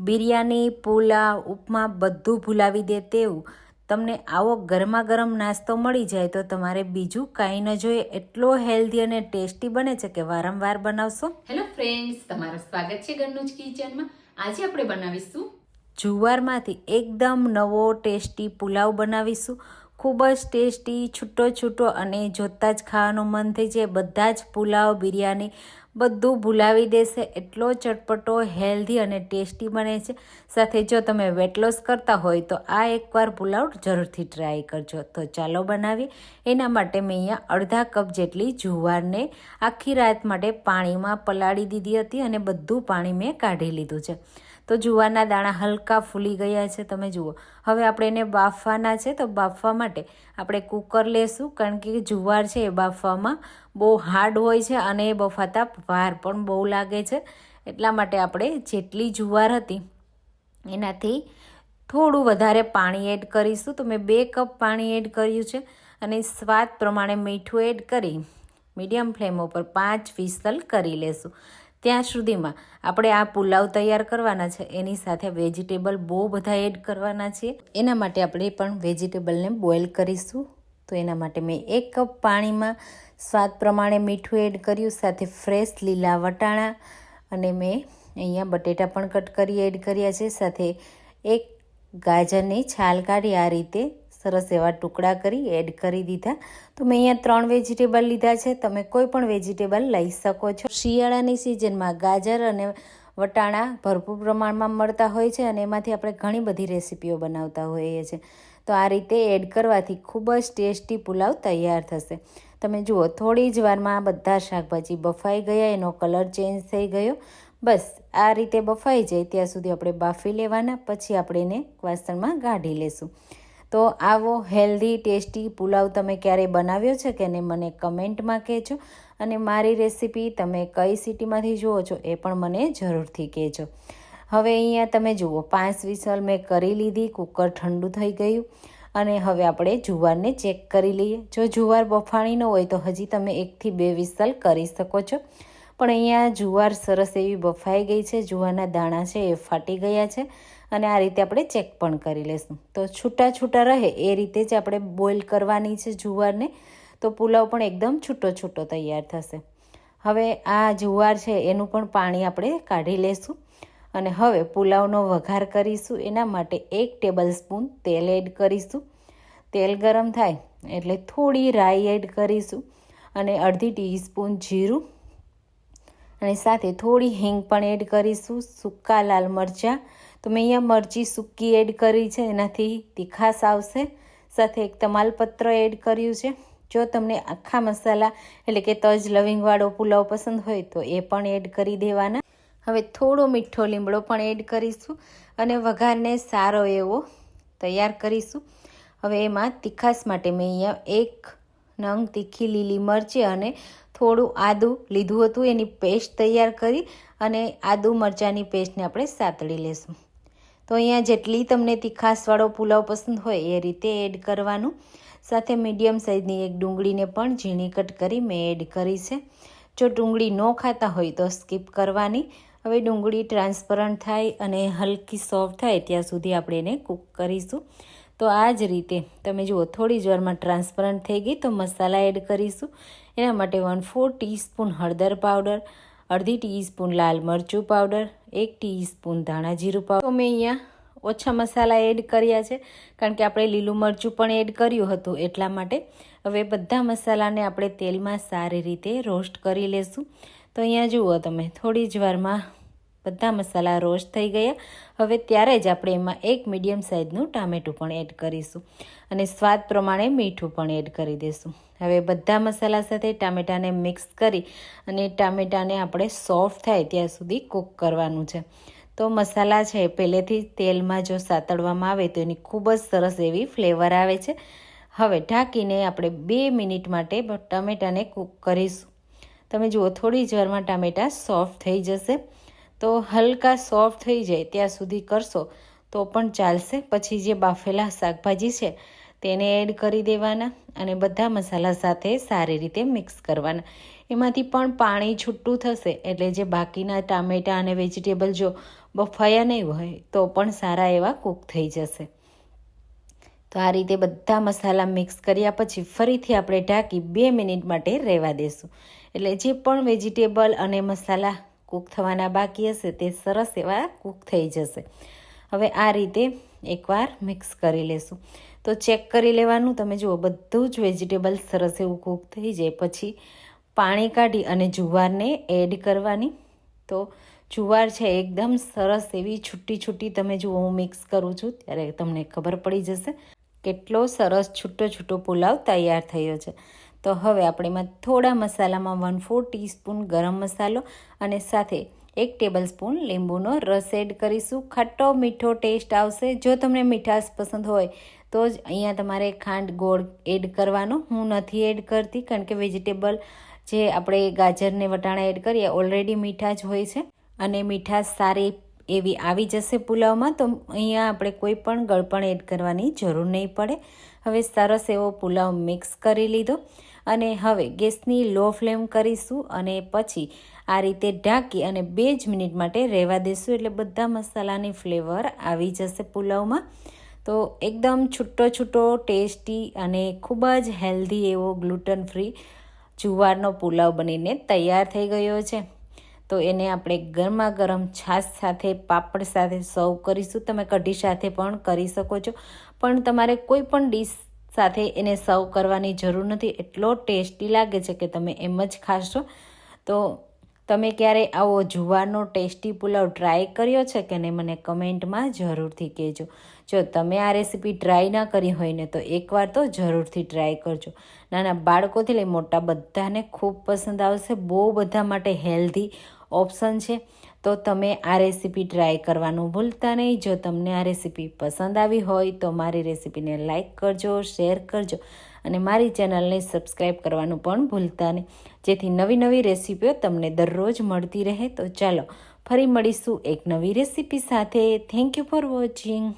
બિરયાની પુલાવ ઉપમા બધું ભૂલાવી દે તેવું. તમને આવો ગરમા ગરમ નાસ્તો મળી જાય તો તમારે બીજું કાંઈ ન જોઈએ. એટલો હેલ્ધી અને ટેસ્ટી બને છે કે વારંવાર બનાવશો. હેલો ફ્રેન્ડ્સ તમારું સ્વાગત છે ઘરનું જ કિચનમાં. આજે આપણે બનાવીશું જુવારમાંથી એકદમ નવો ટેસ્ટી પુલાવ બનાવીશું. ખૂબ જ ટેસ્ટી છૂટો છૂટો અને જોતાં જ ખાવાનું મન થઈ જાય. બધા જ પુલાવ બિરયાની બધું ભૂલાવી દેશે. એટલો ચટપટો હેલ્ધી અને ટેસ્ટી બને છે. સાથે જો તમે વેટ લોસ કરતા હોય તો આ એકવાર પુલાવ જરૂરથી ટ્રાય કરજો. તો ચાલો બનાવીએ. એના માટે મેં અહીંયા અડધા કપ જેટલી જુવારને આખી રાત માટે પાણીમાં પલાળી દીધી હતી અને બધું પાણી મેં કાઢી લીધું છે. તો જુવારના દાણા હલકા ફૂલી ગયા છે. તમે જુઓ. હવે આપણે એને બાફવાના છે. તો બાફવા માટે આપણે કુકર લેશું. કારણ કે જુવાર છે એ બાફવામાં બહુ હાર્ડ હોય છે અને એ બફાતા વાર પણ બહુ લાગે છે. એટલા માટે આપણે જેટલી જુવાર હતી, એનાથી થોડું વધારે પાણી એડ કરીશું. તો મેં બે કપ પાણી એડ કર્યું છે અને સ્વાદ પ્રમાણે મીઠું એડ કરી મીડિયમ ફ્લેમ ઉપર પાંચ વિસલ કરી લેશું. ત્યાં સુધીમાં આપણે આ પુલાવ તૈયાર કરવાના છે. એની સાથે વેજીટેબલ બહુ બધા એડ કરવાના છે. એના માટે આપણે પણ વેજીટેબલને બોઇલ કરીશું. તો એના માટે મેં એક કપ પાણીમાં સ્વાદ પ્રમાણે મીઠું એડ કર્યું, સાથે ફ્રેશ લીલા વટાણા અને મેં અહીંયા બટેટા પણ કટ કરી એડ કર્યા છે, સાથે એક ગાજરની છાલ કાઢી આ રીતે સરસ એવા ટુકડા કરી એડ કરી દીધા. તો મેં અહીંયા ત્રણ વેજીટેબલ લીધા છે, તમે કોઈ પણ વેજીટેબલ લઈ શકો છો. શિયાળાની સિઝનમાં ગાજર અને વટાણા ભરપૂર પ્રમાણમાં મળતા હોય છે અને એમાંથી આપણે ઘણી બધી રેસીપીઓ બનાવતા હોઈએ છીએ. તો આ રીતે એડ કરવાથી ખૂબ જ ટેસ્ટી પુલાવ તૈયાર થશે. તમે જુઓ, થોડી જ વારમાં બધા શાકભાજી બફાઈ ગયા, એનો કલર ચેન્જ થઈ ગયો. બસ, આ રીતે બફાઈ જાય ત્યાં સુધી આપણે બાફી લેવાના, પછી આપણે એને વાસણમાં કાઢી લેશું. તો આવો હેલ્ધી, ટેસ્ટી પુલાવ તમે ક્યારેય બનાવ્યો છે કે નહીં મને કમેન્ટમાં કહેજો અને મારી રેસીપી તમે કઈ સિટીમાંથી જુઓ છો એ પણ મને જરૂરથી કહેજો. હવે અહીંયા તમે જુઓ, પાંચ વિસલ મેં કરી લીધી, કુકર ઠંડુ થઈ ગયું. અને હવે આપણે જુવારને ચેક કરી લઈએ. જો જુવાર બફાણી ન હોય તો હજી તમે એકથી બે વિસલ કરી શકો છો. પણ અહીંયા જુવાર સરસ એવી બફાઈ ગઈ છે, જુવારના દાણા છે એ ફાટી ગયા છે અને આ રીતે આપણે ચેક પણ કરી લઈશું તો છૂટા છૂટા રહે એ રીતે જ આપણે બોઇલ કરવાની છે જુવારને, તો પુલાવ પણ એકદમ છૂટો છૂટો તૈયાર થશે. હવે આ જુવાર છે એનું પણ પાણી આપણે કાઢી લેશું. અને હવે પુલાવનો વઘાર કરીશું. એના માટે એક ટેબલ સ્પૂન તેલ એડ કરીશું. તેલ ગરમ થાય એટલે થોડી રાઈ એડ કરીશું અને અડધી ટીસ્પૂન જીરું અને સાથે થોડી હિંગ પણ એડ કરીશું. સૂકા લાલ મરચાં. તો મેં અહીંયા મરચી સૂકી એડ કરી છે, એનાથી તીખાશ આવશે. સાથે એક તમાલપત્ર એડ કર્યું છે. જો તમને આખા મસાલા એટલે કે તજ લવિંગવાળો પુલાવ પસંદ હોય તો એ પણ એડ કરી દેવાના. હવે થોડો મીઠો લીમડો પણ એડ કરીશું અને વઘારને સારો એવો તૈયાર કરીશું. હવે એમાં તીખાશ માટે મેં અહીંયા એક નંગ તીખી લીલી મરચી અને થોડું આદું લીધું હતું, એની પેસ્ટ તૈયાર કરી અને આદુ મરચાંની પેસ્ટને આપણે સાતળી લેશું. તો અહીંયા જેટલી તમને તીખાશવાળો પુલાવ પસંદ હોય એ રીતે એડ કરવાનું. સાથે મીડિયમ સાઇઝની એક ડુંગળીને પણ ઝીણી કટ કરી મેં એડ કરી છે. જો ડુંગળી ન ખાતા હોય તો સ્કીપ કરવાની. હવે ડુંગળી ટ્રાન્સપરન્ટ થાય અને હલકી સોફ્ટ થાય ત્યાં સુધી આપણે એને કૂક કરીશું. તો આ જ રીતે તમે જુઓ, થોડી જ વારમાં ટ્રાન્સપરન્ટ થઈ ગઈ તો મસાલા એડ કરીશું. એના માટે વન ફોર ટીસ્પૂન હળદર પાવડર, અડધી ટીસ્પૂન લાલ મરચું પાવડર, એક ટીસ્પૂન ધાણા જીરું પાવડર. તો મેં અહીંયા ઓછા મસાલા એડ કર્યા છે, કારણ કે આપણે લીલું મરચું પણ એડ કર્યું હતું. એટલા માટે હવે બધા મસાલાને આપણે તેલમાં સારી રીતે રોસ્ટ કરી લેશું. તો અહીંયા જુઓ તમે, થોડી જ વારમાં બધા મસાલા રોસ્ટ થઈ ગયા. હવે ત્યારે જ આપણે એમાં એક મીડિયમ સાઇઝનું ટામેટું પણ એડ કરીશું અને સ્વાદ પ્રમાણે મીઠું પણ એડ કરી દઈશું. હવે બધા મસાલા સાથે ટામેટાને મિક્સ કરી અને ટામેટાને આપણે સોફ્ટ થાય ત્યાં સુધી કૂક કરવાનું છે. તો મસાલા છે, પહેલેથી તેલમાં જો સાતળવામાં આવે તો એની ખૂબ જ સરસ એવી ફ્લેવર આવે છે. હવે ઢાંકીને આપણે બે મિનિટ માટે ટામેટાને કૂક કરીશું. તમે જુઓ, થોડી જ વારમાં ટામેટાં સોફ્ટ થઈ જશે. તો હલકા સોફ્ટ થઈ જાય ત્યાં સુધી કરશો તો પણ ચાલશે. પછી જે બાફેલા શાકભાજી છે તેને એડ કરી દેવાના અને બધા મસાલા સાથે સારી રીતે મિક્સ કરવાના. એમાંથી પણ પાણી છૂટું થશે એટલે જે બાકીના ટામેટાં અને વેજીટેબલ જો બફાયા નહીં હોય તો પણ સારા એવા કૂક થઈ જશે. તો આ રીતે બધા મસાલા મિક્સ કર્યા પછી ફરીથી આપણે ઢાંકી બે મિનિટ માટે રહેવા દેશું. એટલે જે પણ વેજીટેબલ અને મસાલા કૂક થવાના બાકી હશે તે સરસ એવા કૂક થઈ જશે. હવે આ રીતે એકવાર મિક્સ કરી લેશું. તો ચેક કરી લેવાનું, તમે જુઓ બધું જ વેજીટેબલ સરસ એવું કૂક થઈ જાય. પછી પાણી કાઢી અને જુવારને એડ કરવાની. તો જુવાર છે એકદમ સરસ એવી છૂટી છૂટી, તમે જુઓ હું મિક્સ કરું છું, ત્યારે તમને ખબર પડી જશે. કેટલો સરસ છૂટો છૂટો પુલાવ તૈયાર થયો છે. તો હવે આપણે એમાં થોડા મસાલામાં વન ફોર ટીસ્પૂન ગરમ મસાલો અને સાથે એક ટેબલ સ્પૂન લીંબુનો રસ એડ કરીશું. ખાટો મીઠો ટેસ્ટ આવશે. જો તમને મીઠાશ પસંદ હોય તો જ અહીંયા તમારે ખાંડ ગોળ એડ કરવાનો. હું નથી એડ કરતી કારણ કે વેજીટેબલ જે આપણે ગાજરને વટાણા એડ કરીએ ઓલરેડી મીઠા જ હોય છે. અને મીઠાશ સારી એવી આવી જશે પુલાવમાં, તો અહીંયા આપણે કોઈ પણ ગળપણ એડ કરવાની જરૂર નહીં પડે. હવે સરસ એવો પુલાવ મિક્સ કરી લીધો અને હવે ગેસની લો ફ્લેમ કરીશું અને પછી આ રીતે ઢાંકી અને બે જ મિનિટ માટે રહેવા દેશું, એટલે બધા મસાલાની ફ્લેવર આવી જશે પુલાવમાં. તો એકદમ છૂટો છૂટો ટેસ્ટી અને ખૂબ જ હેલ્ધી એવો ગ્લુટન ફ્રી જુવારનો પુલાવ બનીને તૈયાર થઈ ગયો છે. તો એને આપણે ગરમા ગરમ છાશ સાથે, પાપડ સાથે સર્વ કરીશું. તમે કઢી સાથે પણ કરી શકો છો. પણ તમારે કોઈ પણ ડીશ સાથે એને સર્વ કરવાની જરૂર નથી. એટલો ટેસ્ટી લાગે છે કે તમે એમ જ ખાશો. તો તમે ક્યારે આવો જુવારનો ટેસ્ટી પુલાવ ટ્રાય કર્યો છે કે નહીં, મને કમેન્ટમાં જરૂરથી કહેજો. જો તમે આ રેસીપી ટ્રાય ના કરી હોય ને, તો એકવાર તો જરૂરથી ટ્રાય કરજો. નાના બાળકોથી લઈ મોટા બધાને ખૂબ પસંદ આવશે. બહુ બધા માટે હેલ્ધી ઓપ્શન છે. તો તમે આ રેસીપી ટ્રાય કરવાનું ભૂલતા નહીં. જો તમને આ રેસીપી પસંદ આવી હોય તો મારી રેસીપીને લાઇક કરજો, શેર કરજો અને મારી ચેનલને સબસ્ક્રાઈબ કરવાનું પણ ભૂલતા નહીં. જેથી નવી નવી રેસીપીઓ તમને દરરોજ મળતી રહે. તો ચાલો ફરી મળીશું એક નવી રેસીપી સાથે. Thank you for watching